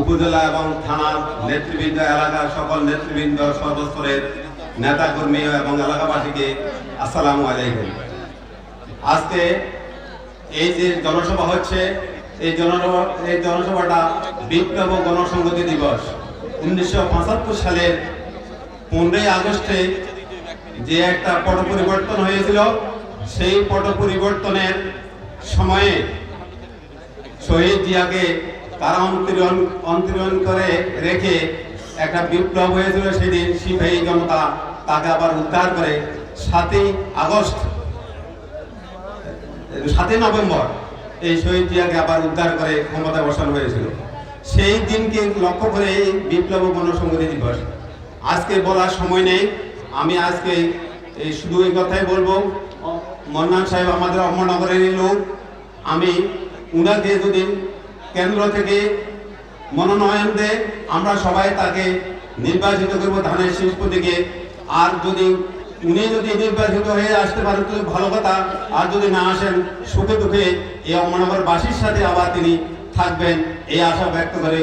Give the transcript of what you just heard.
উপজেলা এবং থানার নেতৃবৃন্দ, এলাকার সকল নেতৃবৃন্দ, সর্বস্তরের নেতাকর্মী এবং এলাকাবাসীকে আসসালামু আলাইকুম। আজকে এই যে জনসভা হচ্ছে, এই জনসভা, এই জনসভাটা বিপ্লব গণসংহতি দিবস। উনিশশো পঁচাত্তর সালের পনেরোই আগস্টে যে একটা পট পরিবর্তন হয়েছিল, সেই পট পরিবর্তনের সময়ে শহীদ জিয়াকে কারা অন্তরীণ অন্তরীণ করে রেখে একটা বিপ্লব হয়েছিল সেদিন সিপাহী জনতা তাকে আবার উদ্ধার করে সাতই আগস্ট, সাতই নভেম্বর এই শহীদ জিয়াকে আবার উদ্ধার করে ক্ষমতা বসানো হয়েছিল। সেই দিনকে লক্ষ্য করে এই বিপ্লব গণসংহতি দিবস। আজকে বলার সময় নেই। আমি আজকে এই শুধু এই কথাই বলব। মন্নান সাহেব আমাদের অমরনগরেরই লোক। আমি উনাকে যদি কেন্দ্র থেকে মনোনয়ন দেয় আমরা সবাই তাকে নির্বাচিত করব ধানের শীর্ষ প্রতীকে। আর যদি উনি যদি নির্বাচিত হয়ে আসতে পারেন, তো ভালো কথা। আর যদি না আসেন, সুখে দুঃখে এই অমনবর বাসির সাথে আবার তিনি থাকবেন, এই আশা ব্যক্ত করে